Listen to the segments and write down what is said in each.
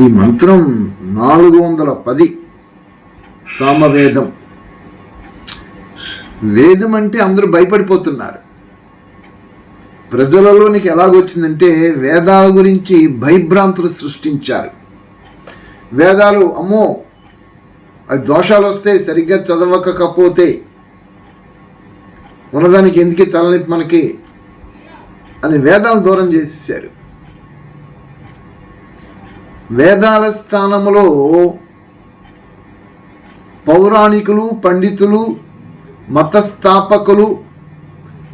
ఈ మంత్రం నాలుగు వందల పది సామవేదం. వేదం అంటే అందరూ భయపడిపోతున్నారు. ప్రజలలోనికి ఎలాగొచ్చిందంటే వేదాల గురించి భయభ్రాంతులు సృష్టించారు. వేదాలు అమ్మో అది దోషాలు వస్తే సరిగ్గా చదవకపోతే ఉన్నదానికి ఎందుకే తలనొప్పి మనకి అని వేదాలు దూరం చేసేసారు వేదాల స్థానంలో పౌరాణికులు పండితులు మతస్థాపకులు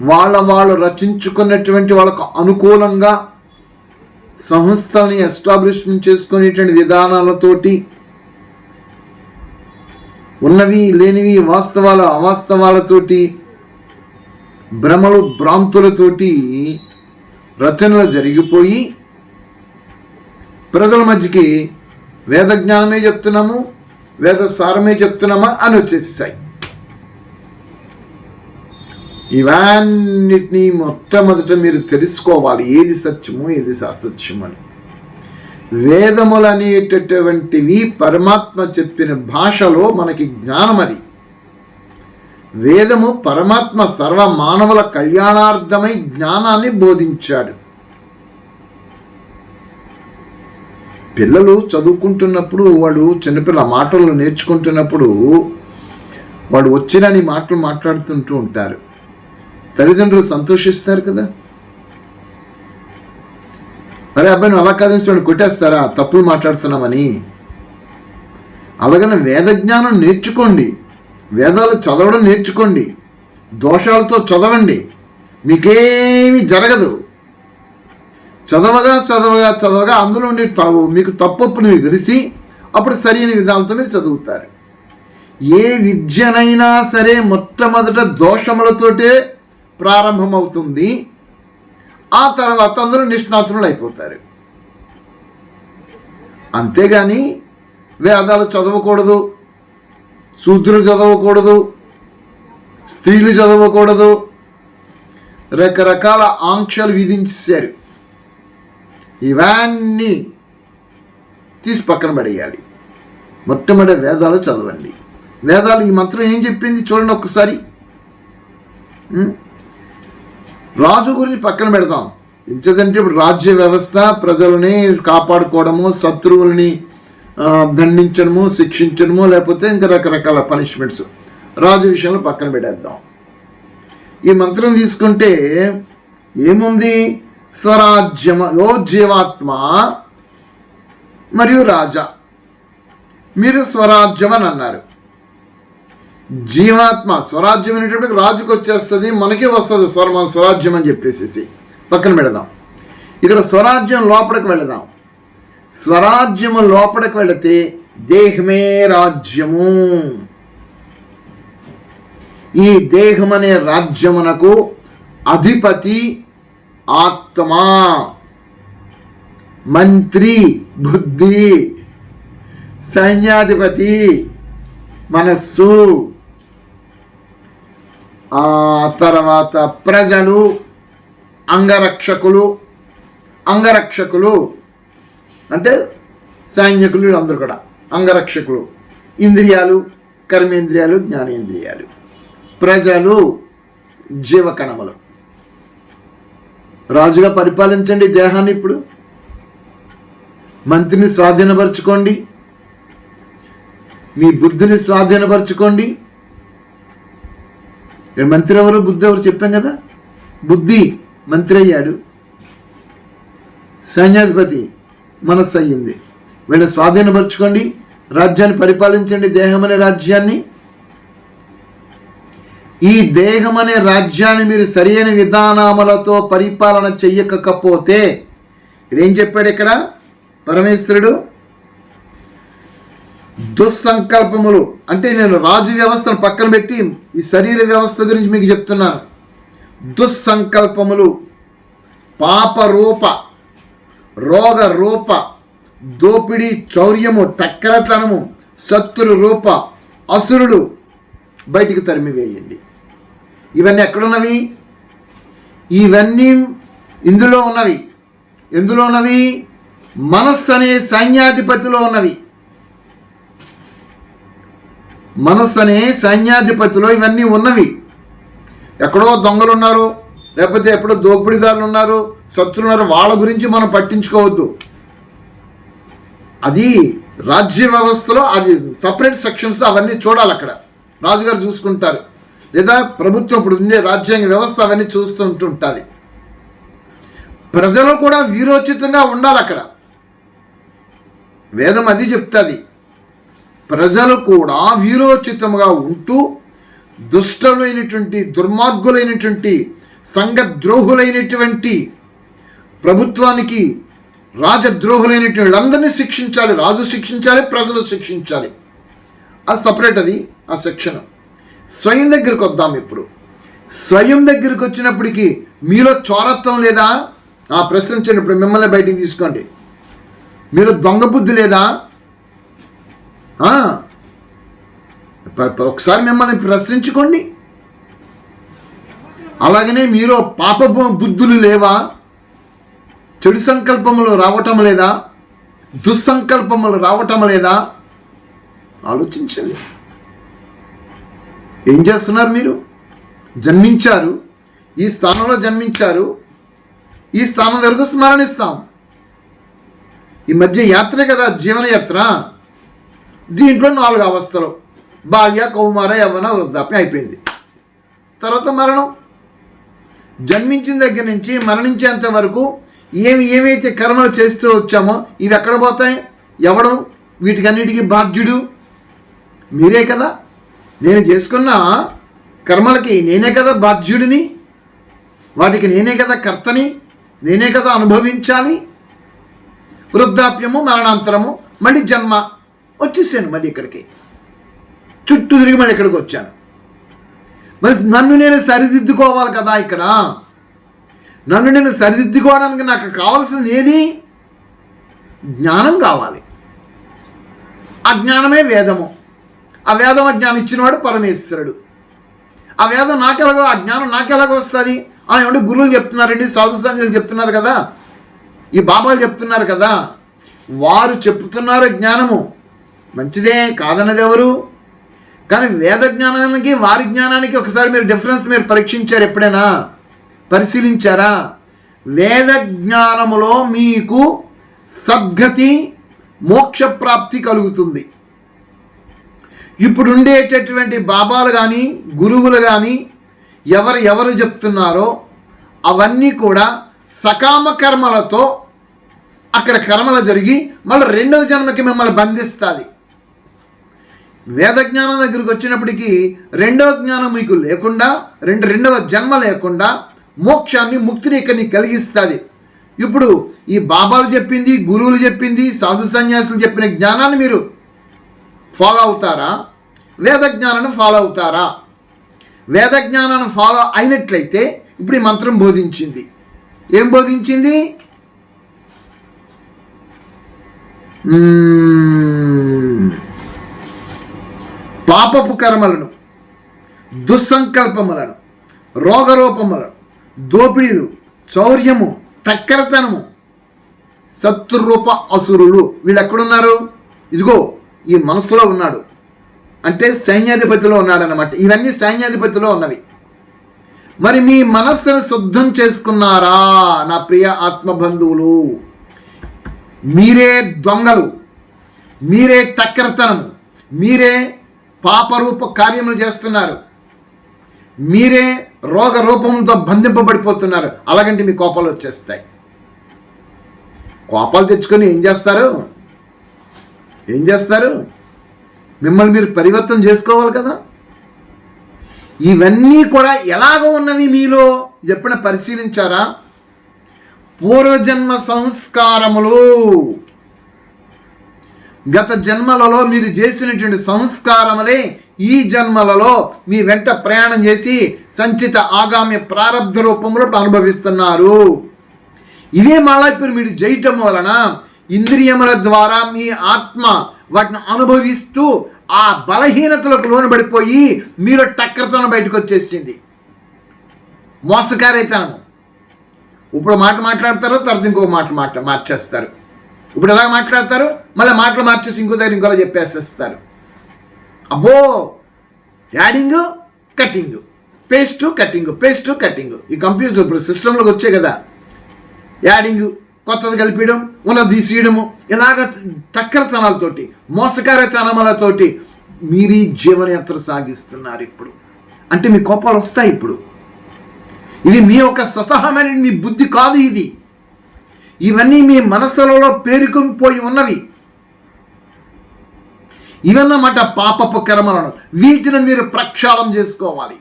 వాళ్ళ వాళ్ళు రచించుకున్నటువంటి వాళ్ళకు అనుకూలంగా సంస్థల్ని ఎస్టాబ్లిష్మెంట్ చేసుకునేటువంటి విధానాలతోటి ఉన్నవి లేనివి వాస్తవాల అవాస్తవాలతోటి భ్రమలు భ్రాంతులతోటి రచనలు జరిగిపోయి ప్రజల మధ్యకి వేద జ్ఞానమే చెప్తున్నాము వేద సారమే చెప్తున్నామా అని వచ్చేసాయి ఇవన్నిటినీ మొట్టమొదట మీరు తెలుసుకోవాలి ఏది సత్యము ఏది అసత్యము అని. వేదములు అనేటటువంటివి పరమాత్మ చెప్పిన భాషలో మనకి జ్ఞానం అది. వేదము పరమాత్మ సర్వ మానవుల కళ్యాణార్థమై జ్ఞానాన్ని బోధించాడు. పిల్లలు చదువుకుంటున్నప్పుడు వాడు చిన్నపిల్ల మాటలు నేర్చుకుంటున్నప్పుడు వాడు వచ్చినని మాటలు మాట్లాడుతుంటూ ఉంటారు. తల్లిదండ్రులు సంతోషిస్తారు కదా? అరే అబ్బాయి నువ్వు అలా కాదని కొట్టేస్తారా? తప్పులు మాట్లాడుతున్నామని. అలాగనే వేద జ్ఞానం నేర్చుకోండి. వేదాలు చదవడం నేర్చుకోండి. దోషాలతో చదవండి. మీకేమీ జరగదు. చదవగా చదవగా చదవగా అందులో ఉండే మీకు తప్పప్పుని మీకు తెలిసి అప్పుడు సరైన విధానంతో మీరు చదువుతారు. ఏ విద్యనైనా సరే మొట్టమొదట దోషములతోటే ప్రారంభమవుతుంది. ఆ తర్వాత అందరూ నిష్ణాతులు అయిపోతారు. అంతేగాని వేదాలు చదవకూడదు శూద్రులు చదవకూడదు స్త్రీలు చదవకూడదు రకరకాల ఆంక్షలు విధించారు. ఇవన్నీ తీసి పక్కన పడేయాలి. మొట్టమొదటి వేదాలు చదవండి. వేదాలు ఈ మంత్రం ఏం చెప్పింది చూడండి ఒక్కసారి. రాజు గురించి పక్కన పెడదాం ఇంతదంటే ఇప్పుడు రాజ్య వ్యవస్థ ప్రజలని కాపాడుకోవడము శత్రువుల్ని దండించడము శిక్షించడము లేకపోతే ఇంకా రకరకాల పనిష్మెంట్స్ రాజు విషయంలో పక్కన పెట్టేద్దాం. ఈ మంత్రం తీసుకుంటే ఏముంది? స్వరాజ్యమ యో జీవాత్మ మరియు రాజా. మీరు స్వరాజ్యం అని అన్నారు. జీవాత్మ స్వరాజ్యం అనేటప్పుడు రాజుకు వచ్చేస్తుంది మనకే వస్తుంది స్వర మన స్వరాజ్యం అని చెప్పేసి పక్కన పెడదాం. ఇక్కడ స్వరాజ్యం లోపలికి వెళదాం. స్వరాజ్యము లోపలికి వెళితే దేహమే రాజ్యము. ఈ దేహం అనే రాజ్యమునకు అధిపతి ఆత్మ. మంత్రి బుద్ధి సైన్యాధిపతి మనస్సు. ఆ తర్వాత ప్రజలు అంగరక్షకులు అంగరక్షకులు. అంటే సైనికులు అందరూ కూడా అంగరక్షకులు. ఇంద్రియాలు కర్మేంద్రియాలు జ్ఞానేంద్రియాలు. ప్రజలు జీవకణములు. రాజుగా పరిపాలించండి దేహాన్ని ఇప్పుడు. మంత్రిని స్వాధీనపరచుకోండి. మీ బుద్ధిని స్వాధీనపరచుకోండి. మంత్రి ఎవరు? బుద్ధి ఎవరు చెప్పాం కదా? బుద్ధి మంత్రి అయ్యాడు. సైన్యాధిపతి మనస్సు అయ్యింది. వీళ్ళని స్వాధీనపరచుకోండి. రాజ్యాన్ని పరిపాలించండి దేహం అనే రాజ్యాన్ని. ఈ దేహం అనే రాజ్యాన్ని మీరు సరైన విధానములతో పరిపాలన చెయ్యకపోతే ఏం చెప్పాడు ఇక్కడ? పరమేశ్వరుడు దుస్సంకల్పములు అంటే నేను రాజు వ్యవస్థను పక్కన పెట్టి ఈ శరీర వ్యవస్థ గురించి మీకు చెప్తున్నాను. దుస్సంకల్పములు పాపరూప రోగ రూప దోపిడీ చౌర్యము టక్కలతనము శత్రు రూప అసురుడు బయటికి తరిమివేయండి. ఇవన్నీ ఎక్కడున్నవి? ఇవన్నీ ఇందులో ఉన్నవి. ఎందులో ఉన్నవి? మనస్సు అనే సైన్యాధిపతిలో ఉన్నవి. మనస్సు అనే సైన్యాధిపతిలో ఇవన్నీ ఉన్నవి. ఎక్కడో దొంగలు ఉన్నారు లేకపోతే ఎక్కడో దోపిడీదారులు ఉన్నారు శత్రులు ఉన్నారు వాళ్ళ గురించి మనం పట్టించుకోవద్దు. అది రాజ్య వ్యవస్థలో అది సపరేట్ సెక్షన్స్తో అవన్నీ చూడాలి అక్కడ. రాజుగారు చూసుకుంటారు. లేదా ప్రభుత్వం ఇప్పుడు ఉండే రాజ్యాంగ వ్యవస్థ అవన్నీ చూస్తూ ఉంటుంది ప్రజలు కూడా వీరోచితంగా ఉండాలి అక్కడ. వేదం అది చెప్తుంది. ప్రజలు కూడా వీరోచితంగా ఉంటూ దుష్టలైనటువంటి దుర్మార్గులైనటువంటి సంఘద్రోహులైనటువంటి ప్రభుత్వానికి రాజద్రోహులైనటువంటి వాళ్ళందరినీ శిక్షించాలి రాజు శిక్షించాలి ప్రజలు శిక్షించాలి. అది సపరేట్ అది ఆ సెక్షన్ స్వయం దగ్గరికి వద్దాం ఇప్పుడు. స్వయం దగ్గరికి వచ్చినప్పటికీ మీలో చోరత్వం లేదా? ఆ ప్రశ్నించండి ఇప్పుడు మిమ్మల్ని బయటికి తీసుకోండి. మీరు దొంగ బుద్ధి లేదా ఒకసారి మిమ్మల్ని ప్రశ్నించుకోండి. అలాగనే మీరు పాప బుద్ధులు లేవా? చెడు సంకల్పములు రావటం లేదా? దుస్సంకల్పములు రావటం లేదా? ఆలోచించండి. ఏం చేస్తున్నారు మీరు? జన్మించారు. ఈ స్థానంలో జన్మించారు. ఈ స్థానం వరకు స్మరణిస్తాం. ఈ మధ్య యాత్ర కదా జీవనయాత్ర దీంట్లో నాలుగు అవస్థలు. బాల్య కౌమార యవ్వన వృద్ధాప్యం అయిపోయింది. తర్వాత మరణం. జన్మించిన దగ్గర నుంచి మరణించేంత వరకు ఏమి ఏమైతే కర్మలు చేస్తూ వచ్చామో ఇవి ఎక్కడ పోతాయి? ఎవడు? వీటికన్నిటికీ బాధ్యుడు? మీరే కదా? నేను చేసుకున్న కర్మలకి నేనే కదా బాధ్యుడిని వాటికి నేనే కదా కర్తని నేనే కదా అనుభవించాలి. వృద్ధాప్యము మరణాంతరము మళ్ళీ జన్మ వచ్చేసాను మళ్ళీ ఇక్కడికి. చుట్టూ తిరిగి మళ్ళీ ఇక్కడికి వచ్చాను. మరి నన్ను నేను సరిదిద్దుకోవాలి కదా ఇక్కడ? నన్ను నేను సరిదిద్దుకోవడానికి నాకు కావాల్సింది ఏది? జ్ఞానం కావాలి. ఆ జ్ఞానమే వేదము. ఆ వేదం అజ్ఞానం ఇచ్చినవాడు పరమేశ్వరుడు. ఆ వేదం నాకెలాగో ఆ జ్ఞానం నాకెలాగో వస్తుంది? అని ఏమంటే గురువులు చెప్తున్నారండి సాధు సంఘాలు చెప్తున్నారు కదా? ఈ బాబాలు చెప్తున్నారు కదా? వారు చెప్తున్నారు జ్ఞానము. మంచిదే కాదన్నది ఎవరు? కానీ వేద జ్ఞానానికి వారి జ్ఞానానికి ఒకసారి మీరు డిఫరెన్స్ మీరు పరీక్షించారు ఎప్పుడైనా? పరిశీలించారా? వేద జ్ఞానములో మీకు సద్గతి మోక్ష ప్రాప్తి కలుగుతుంది. ఇప్పుడు ఉండేటటువంటి బాబాలు కానీ గురువులు కానీ ఎవరు ఎవరు చెప్తున్నారో అవన్నీ కూడా సకామ కర్మలతో అక్కడ కర్మలు జరిగి మళ్ళీ రెండవ జన్మకి మిమ్మల్ని బంధిస్తుంది. వేద జ్ఞానం దగ్గరికి వచ్చినప్పటికీ రెండవ జ్ఞానం మీకు లేకుండా రెండు రెండవ జన్మ లేకుండా మోక్షాన్ని ముక్తిని ఇక్కడ నీకు కలిగిస్తుంది. ఇప్పుడు ఈ బాబాలు చెప్పింది గురువులు చెప్పింది సాధు సన్యాసులు చెప్పిన జ్ఞానాన్ని మీరు ఫాలో అవుతారా? వేద జ్ఞానాన్ని ఫాలో అవుతారా? వేద జ్ఞానాన్ని ఫాలో అయినట్లయితే ఇప్పుడు ఈ మంత్రం బోధించింది. ఏం బోధించింది? పాపపు కర్మలను దుస్సంకల్పములను రోగరూపములను దోపిడీలు చౌర్యము టక్కరతనము శత్రురూప అసురులు వీళ్ళు ఎక్కడున్నారు? ఇదిగో ఈ మనసులో ఉన్నాడు. అంటే సైన్యాధిపతిలో ఉన్నాడనమాట ఇవన్నీ సైన్యాధిపతిలో ఉన్నవి. మరి మీ మనస్సును శుద్ధం చేసుకున్నారా నా ప్రియ ఆత్మబంధువులు? మీరే దొంగలు. మీరే టక్కరతనం మీరే పాపరూప కార్యములు చేస్తున్నారు. మీరే రోగ రూపంతో బంధింపబడిపోతున్నారు. అలాగంటే మీ కోపాలు వచ్చేస్తాయి. కోపాలు తెచ్చుకొని ఏం చేస్తారు? ఏం చేస్తారు? మిమ్మల్ని మీరు పరివర్తన చేసుకోవాలి కదా? ఇవన్నీ కూడా ఎలాగ ఉన్నవి మీలో ఎప్పుడైనా పరిశీలించారా? పూర్వజన్మ సంస్కారములు. గత జన్మలలో మీరు చేసినటువంటి సంస్కారములే ఈ జన్మలలో మీ వెంట ప్రయాణం చేసి సంచిత ఆగామ్య ప్రారంభ రూపంలో అనుభవిస్తున్నారు. ఇవే మళ్ళా ఇప్పుడు మీరు చేయటం వలన ఇంద్రియముల ద్వారా మీ ఆత్మ వాటిని అనుభవిస్తూ ఆ బలహీనతలకు లోనబడిపోయి మీరు టక్కరతనం బయటకు వచ్చేసింది. మోసకారైతనము ఇప్పుడు మాట మాట్లాడతారో తర్వాత ఇంకో మాట మాట మార్చేస్తారు. ఇప్పుడు ఎలా మాట్లాడతారు? మళ్ళీ మాటలు మార్చేసి ఇంకో దగ్గర ఇంకోలా చెప్పేసేస్తారు. అబ్బో! Adding cutting paste cutting paste cutting ఈ కంప్యూటర్ ఇప్పుడు సిస్టంలోకి వచ్చాయి కదా. యాడింగ్. కొత్తది కలిపించడం ఉన్నది తీసేయడము ఇలాగ టక్కరతనాలతోటి మోసకారతనములతోటి మీరీ జీవనయాత్ర సాగిస్తున్నారు ఇప్పుడు. అంటే మీ కోపాలు వస్తాయి ఇప్పుడు. ఇది మీ యొక్క స్వతహమైన మీ బుద్ధి కాదు ఇది. ఇవన్నీ మీ మనసులలో పేరుకుపోయి ఉన్నవి. ఇవన్నమాట పాపపు కర్మలను. వీటిని మీరు ప్రక్షాళం చేసుకోవాలి.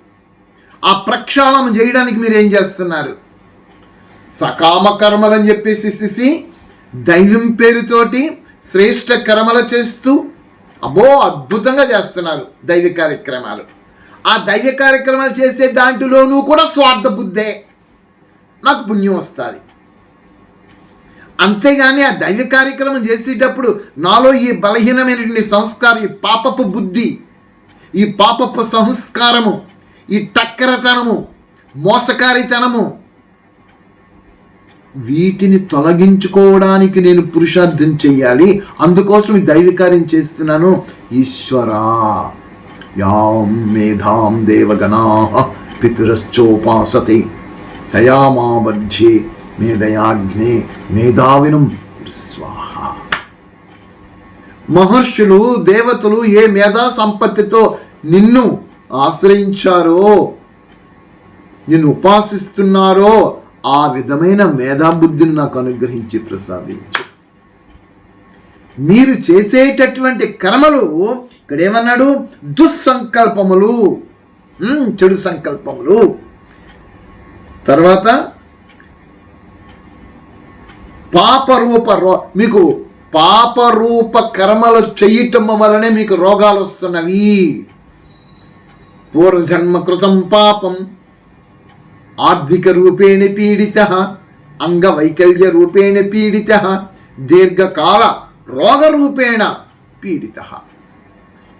ఆ ప్రక్షాళన చేయడానికి మీరు ఏం చేస్తున్నారు? సకామ కర్మలని చెప్పేసి దైవం పేరుతోటి శ్రేష్ఠ కర్మలు చేస్తూ అబ్బో అద్భుతంగా చేస్తున్నారు దైవ కార్యక్రమాలు. ఆ దైవ కార్యక్రమాలు చేసే దాంట్లోనూ కూడా స్వార్థ బుద్ధే. నాకు పుణ్యం వస్తుంది. అంతేగాని ఆ దైవ కార్యక్రమం చేసేటప్పుడు నాలో ఈ బలహీనమైనటువంటి సంస్కారం ఈ పాపపు బుద్ధి ఈ పాపపు సంస్కారము ఈ టక్కరతనము మోసకారితనము వీటిని తొలగించుకోవడానికి నేను పురుషార్థం చెయ్యాలి. అందుకోసం దైవికార్యం చేస్తున్నాను. ఈశ్వరా యాం మేధాం దేవగణా పితురశ్చోపాసతి తయామా మధ్యే మేధయాగ్నే మేధావినం స్వాహ. మహర్షులు దేవతలు ఏ మేధా సంపత్తితో నిన్ను ఆశ్రయించారో నిన్ను ఉపాసిస్తున్నారో ఆ విధమైన మేధాబుద్ధిని నాకు అనుగ్రహించి ప్రసాదించు. మీరు చేసేటటువంటి కర్మలు ఇక్కడ ఏమన్నాడు? దుస్సంకల్పములు. చెడు సంకల్పములు. తర్వాత పాపరూప రో మీకు పాపరూప కర్మలు చేయటం వలనే మీకు రోగాలు వస్తున్నవి. పూర్వజన్మ కృతం పాపం. ఆర్థిక రూపేణ పీడిత అంగవైకల్య రూపేణ పీడిత దీర్ఘకాల రోగరూపేణ పీడిత.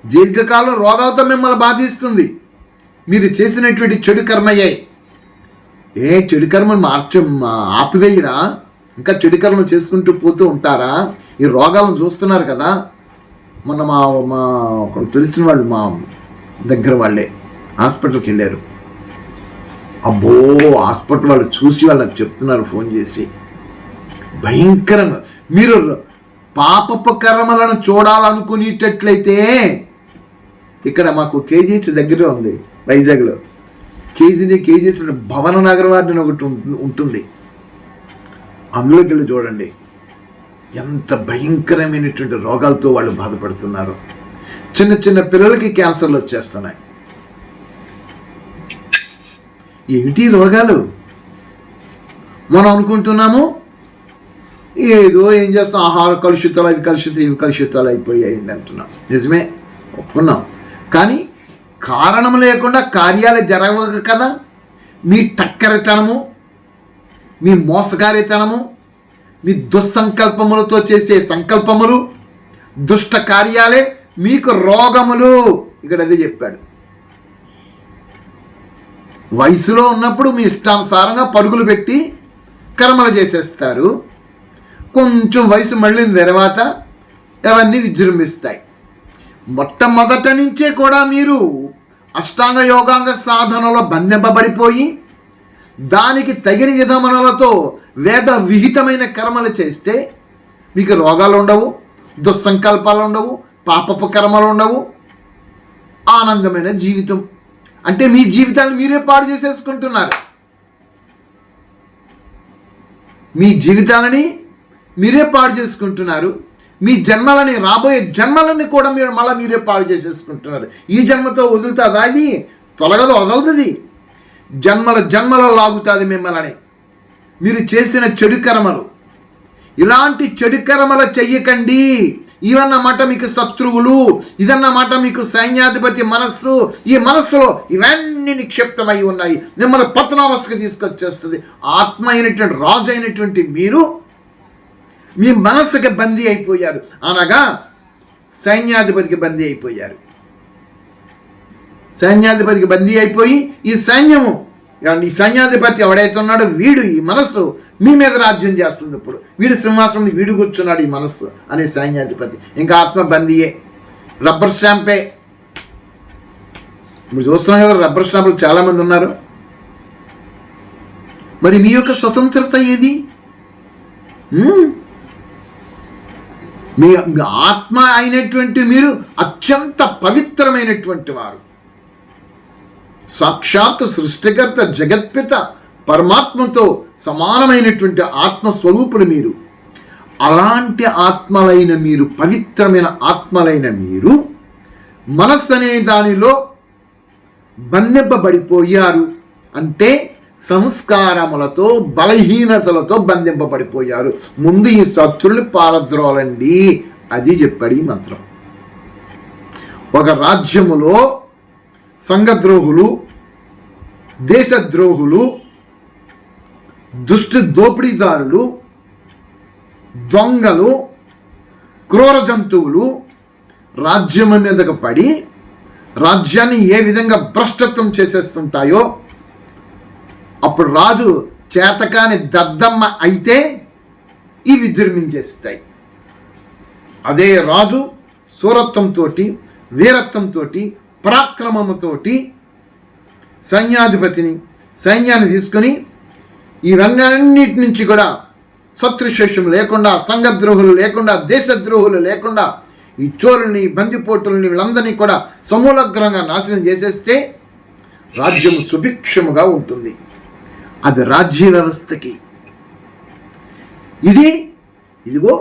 దీర్ఘకాల రోగాలతో మిమ్మల్ని బాధిస్తుంది. మీరు చేసినటువంటి చెడు కర్మయ్యే ఏ చెడు కర్మను మార్చ ఆపివేయరా. ఇంకా చెడు కర్మలు చేసుకుంటూ పోతూ ఉంటారా? ఈ రోగాలను చూస్తున్నారు కదా. మొన్న మా మా ఒకళ్ళు తెలిసిన వాళ్ళు మా దగ్గర వాళ్ళే. హాస్పిటల్కి వెళ్ళారు. అబ్బో హాస్పిటల్ వాళ్ళు చూసి వాళ్ళకి చెప్తున్నారు ఫోన్ చేసి. భయంకరంగా. మీరు పాపపు కర్మలను చూడాలనుకునేటట్లయితే ఇక్కడ మాకు కేజీహెచ్ దగ్గర ఉంది వైజాగ్లో. కేజీని కేజీహెచ్ భవన నగర్ వారిని ఒకటి ఉంటుంది. అందులోకి వెళ్ళి చూడండి. ఎంత భయంకరమైనటువంటి రోగాలతో వాళ్ళు బాధపడుతున్నారు. చిన్న చిన్న పిల్లలకి క్యాన్సర్లు వచ్చేస్తున్నాయి. ఏమిటి రోగాలు? మనం అనుకుంటున్నాము ఏదో ఏం చేస్తాం ఆహార కలుషితాలు అవి కలుషితాలు ఇవి కలుషితాలు అయిపోయాయండి అంటున్నాం. నిజమే ఒప్పుకున్నాం. కానీ కారణం లేకుండా కార్యాలు జరగవు కదా. మీ టక్కరితనము మీ మోసకారితనము మీ దుస్సంకల్పములతో చేసే సంకల్పములు దుష్ట కార్యాలే మీకు రోగములు. ఇక్కడ అదే చెప్పాడు. వయసులో ఉన్నప్పుడు మీ ఇష్టానుసారంగా పరుగులు పెట్టి కర్మలు చేసేస్తారు. కొంచెం వయసు మళ్ళిన తర్వాత అవన్నీ విజృంభిస్తాయి. మొట్టమొదట నుంచే కూడా మీరు అష్టాంగ యోగాంగ సాధనలో బంధింపబడిపోయి దానికి తగిన విధములతో వేద విహితమైన కర్మలు చేస్తే మీకు రోగాలు ఉండవు దుస్సంకల్పాలు ఉండవు పాపపు కర్మలు ఉండవు ఆనందమైన జీవితం అంటే మీ జీవితాన్ని మీరే పాడు చేసేసుకుంటున్నారు. మీ జీవితాలని మీరే పాడు చేసుకుంటున్నారు. మీ జన్మలని రాబోయే జన్మలని కూడా మీరు మళ్ళీ మీరే పాడు చేసేసుకుంటున్నారు. ఈ జన్మతో వదులుతుందా అది తొలగదు వదలుతుంది జన్మల జన్మల లాగుతుంది మిమ్మల్ని. మీరు చేసిన చెడు కర్మలు. ఇలాంటి చెడు కర్మలు చెయ్యకండి. ఇవన్నమాట మీకు శత్రువులు ఇదన్నమాట మీకు సైన్యాధిపతి మనస్సు. ఈ మనస్సులో ఇవన్నీ నిక్షిప్తమై ఉన్నాయి. మిమ్మల్ని పతనావస్థకు తీసుకొచ్చేస్తుంది. ఆత్మ అయినటువంటి రాజు అయినటువంటి మీరు మీ మనస్సుకి బందీ అయిపోయారు. అనగా సైన్యాధిపతికి బందీ అయిపోయారు. సైన్యాధిపతికి బందీ అయిపోయి ఈ సైన్యము ఈ సైన్యాధిపతి ఎవడైతే ఉన్నాడో వీడు ఈ మనస్సు మీ మీద రాజ్యం చేస్తుంది ఇప్పుడు. వీడు సింహాసనం వీడు కూర్చున్నాడు ఈ మనస్సు అనే సైన్యాధిపతి ఇంకా ఆత్మబందీయే. రబ్బర్ స్టాంపే. ఇప్పుడు చూస్తున్నాం కదా రబ్బర్ స్టాంపులు చాలామంది ఉన్నారు. మరి మీ యొక్క స్వతంత్రత ఏది? మీ ఆత్మ అయినటువంటి మీరు అత్యంత పవిత్రమైనటువంటి వారు. సాక్షాత్ సృష్టికర్త జగత్పిత పరమాత్మతో సమానమైనటువంటి ఆత్మస్వరూపులు మీరు. అలాంటి ఆత్మలైన మీరు పవిత్రమైన ఆత్మలైన మీరు మనస్సు అనే దానిలో బంధింపబడిపోయారు అంటే సంస్కారములతో బలహీనతలతో బంధింపబడిపోయారు. ముందు ఈ శత్రులు పారద్రోలండి అది చెప్పాడు ఈ మంత్రం. ఒక రాజ్యములో సంఘద్రోహులు దేశద్రోహులు దుష్టి దోపిడీదారులు దొంగలు క్రూర జంతువులు రాజ్యం మీదకు పడి రాజ్యాన్ని ఏ విధంగా భ్రష్టత్వం చేసేస్తుంటాయో అప్పుడు రాజు చేతకాని దద్దమ్మ అయితే ఇవి విజృంభించేస్తాయి అదే రాజు సూరత్వంతో వీరత్వంతో పరాక్రమంతో సైన్యాధిపతిని సైన్యాన్ని తీసుకొని ఇవన్నిటి నుంచి కూడా శత్రుశేషం లేకుండా సంఘద్రోహులు లేకుండా దేశద్రోహులు లేకుండా ఈ చోరుల్ని బందిపోటుల్ని వీళ్ళందరినీ కూడా సమూలగ్రంగా నాశనం చేసేస్తే రాజ్యం సుభిక్షముగా ఉంటుంది. అది రాజ్య వ్యవస్థకి. ఇది ఇదిగో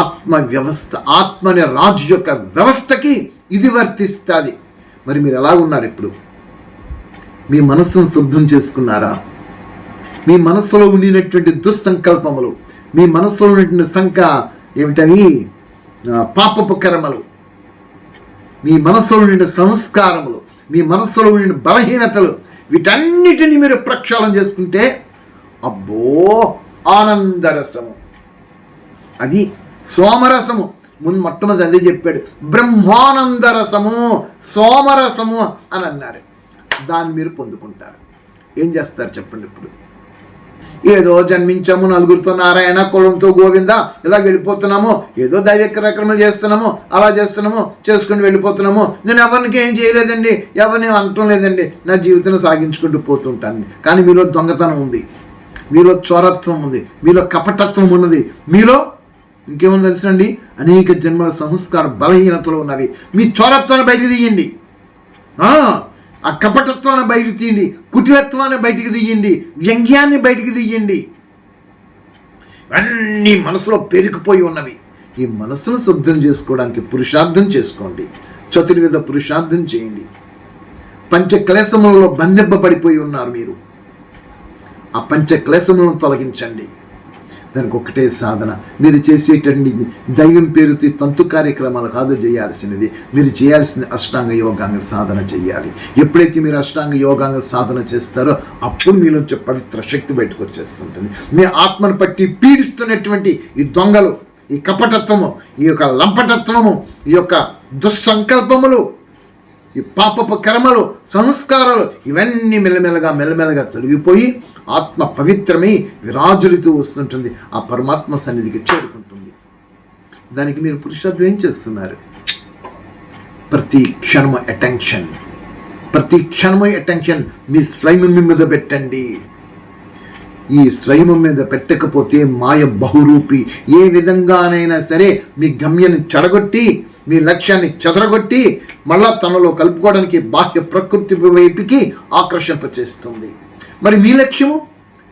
ఆత్మ వ్యవస్థ ఆత్మ అనే రాజు యొక్క వ్యవస్థకి ఇది వర్తిస్తుంది. మరి మీరు ఎలా ఉన్నారు ఇప్పుడు? మీ మనస్సును శుద్ధం చేసుకున్నారా? మీ మనస్సులో ఉండినటువంటి దుస్సంకల్పములు మీ మనస్సులో ఉన్నటువంటి శంక ఏమిటని? పాపపు కర్మలు. మీ మనస్సులో ఉండే సంస్కారములు మీ మనస్సులో ఉండే బలహీనతలు వీటన్నిటిని మీరు ప్రక్షాళన చేసుకుంటే అబ్బో ఆనందరసము. అది సోమరసము. ముందు మొట్టమొదటి అదే చెప్పాడు. బ్రహ్మానందరసము సోమరసము అని అన్నారు. దాన్ని మీరు పొందుకుంటారు. ఏం చేస్తారు చెప్పండి ఇప్పుడు? ఏదో జన్మించాము నలుగురితో నారాయణ కులంతో గోవింద ఇలా వెళ్ళిపోతున్నాము. ఏదో దైవ కార్యక్రమాలు చేస్తున్నాము అలా చేస్తున్నాము చేసుకుని వెళ్ళిపోతున్నాము. నేను ఎవరికి ఏం చేయలేదండి ఎవరిని అనటం లేదండి. నా జీవితాన్ని సాగించుకుంటూ పోతుంటాను. కానీ మీలో దొంగతనం ఉంది మీలో చోరత్వం ఉంది మీలో కపటత్వం ఉన్నది మీలో ఇంకేముంది తెలుసునండి? అనేక జన్మల సంస్కార బలహీనతలు ఉన్నవి. మీ చోరత్వాన్ని బయటికి తీయండి. ఆ, కపటత్వాన్ని బయటకు తీయండి కుటిలత్వాన్ని బయటికి తీయండి వ్యంగ్యాన్ని బయటికి తీయండి. అన్నీ మనసులో పేరుకుపోయి ఉన్నవి. ఈ మనసును శుద్ధం చేసుకోవడానికి పురుషార్థం చేసుకోండి. చతుర్విధ పురుషార్థం చేయండి. పంచక్లేశములలో బంధింపబడిపోయి ఉన్నారు మీరు. ఆ పంచక్లేశములను తొలగించండి. దానికి ఒకటే సాధన. మీరు చేసేటండి దైవం పేరుతో తంతు కార్యక్రమాలు కాదు చేయాల్సినది. మీరు చేయాల్సింది అష్టాంగ యోగాంగ సాధన చేయాలి. ఎప్పుడైతే మీరు అష్టాంగ యోగాంగ సాధన చేస్తారో అప్పుడు మీలో పవిత్ర శక్తి బయటకు వచ్చేస్తుంటుంది. మీ ఆత్మను పట్టి పీడిస్తున్నటువంటి ఈ దొంగలు ఈ కపటత్వము ఈ యొక్క లంపటత్వము ఈ యొక్క దుస్సంకల్పములు ఈ పాపపు కర్మలు సంస్కారాలు ఇవన్నీ మెల్లమెల్లగా మెల్లమెల్లగా తొలగిపోయి ఆత్మ పవిత్రమై విరాజులుతూ వస్తుంటుంది. ఆ పరమాత్మ సన్నిధికి చేరుకుంటుంది. దానికి మీరు పురుషార్థం ఏం చేస్తున్నారు? ప్రతి క్షణము అటెన్షన్ ప్రతి క్షణము అటెన్షన్ మీ స్వయం మీద పెట్టండి. ఈ స్వయం మీద పెట్టకపోతే మాయ బహురూపి. ఏ విధంగానైనా సరే మీ గమ్యాన్ని చెడగొట్టి మీ లక్ష్యాన్ని చెదరగొట్టి మళ్ళా తనలో కలుపుకోవడానికి బాహ్య ప్రకృతి వైపుకి ఆకర్షింపచేస్తుంది. మరి మీ లక్ష్యము?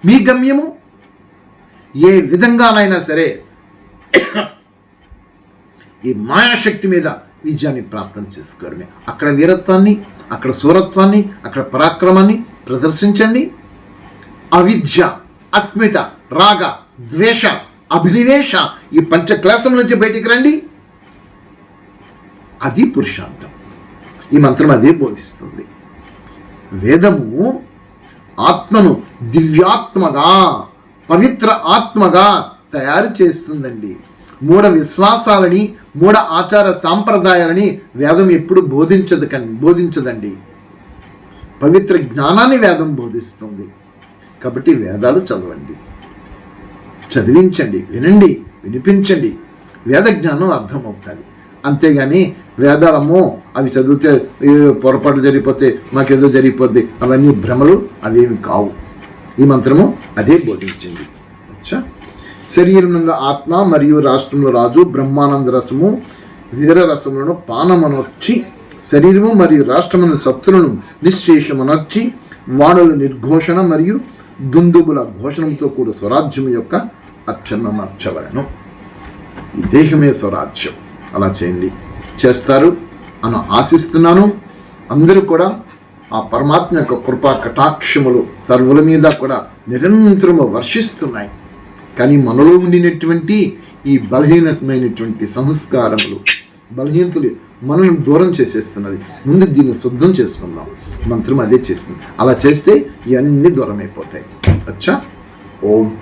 మీ గమ్యము? ఏ విధంగానైనా సరే ఈ మాయాశక్తి మీద విజయాన్ని ప్రాప్తం చేసుకోవడమే అక్కడ వీరత్వాన్ని అక్కడ సూరత్వాన్ని అక్కడ పరాక్రమాన్ని ప్రదర్శించండి. అవిద్య అస్మిత రాగ ద్వేష అభినివేశ ఈ పంచ క్లాసం నుంచి బయటికి రండి. అది పురుషార్థం. ఈ మంత్రం అదే బోధిస్తుంది. వేదము ఆత్మను దివ్యాత్మగా పవిత్ర ఆత్మగా తయారు చేస్తుందండి. మూఢ విశ్వాసాలని మూఢ ఆచార సాంప్రదాయాలని వేదం ఎప్పుడు బోధించదు కన్ బోధించదండి. పవిత్ర జ్ఞానాన్ని వేదం బోధిస్తుంది. కాబట్టి వేదాలు చదవండి. చదివించండి వినండి వినిపించండి. వేద జ్ఞానం అర్థమవుతుంది. అంతేగాని వేదాలము అవి చదివితే పొరపాటు జరిగిపోతే మాకేదో జరిగిపోద్ది అవన్నీ భ్రమలు అవేమి కావు. ఈ మంత్రము అదే బోధించింది. అచ్చా? శరీరం ఆత్మ మరియు రాష్ట్రంలో రాజు బ్రహ్మానంద రసము వీర రసములను పానమనొచ్చి శరీరము మరియు రాష్ట్రమున సత్తులను నిశ్శేషమనర్చి వాణుల నిర్ఘోషణ మరియు దుందుబుల ఘోషణంతో కూడిన స్వరాజ్యం యొక్క అర్చనమర్చవలను. ఈ దేహమే స్వరాజ్యం. అలా చేయండి. చేస్తారు అని ఆశిస్తున్నాను. అందరూ కూడా ఆ పరమాత్మ యొక్క కృపా కటాక్షములు సర్వుల మీద కూడా నిరంతరము వర్షిస్తున్నాయి. కానీ మనలో ఉండినటువంటి ఈ బలహీనమైనటువంటి సంస్కారములు బలహీనతలు మనల్ని దూరం చేసేస్తున్నది. ముందు దీన్ని శుద్ధం చేసుకుందాం. మంత్రం అదే చేస్తుంది. అలా చేస్తే ఇవన్నీ దూరం అయిపోతాయి అచ్చా? ఓం.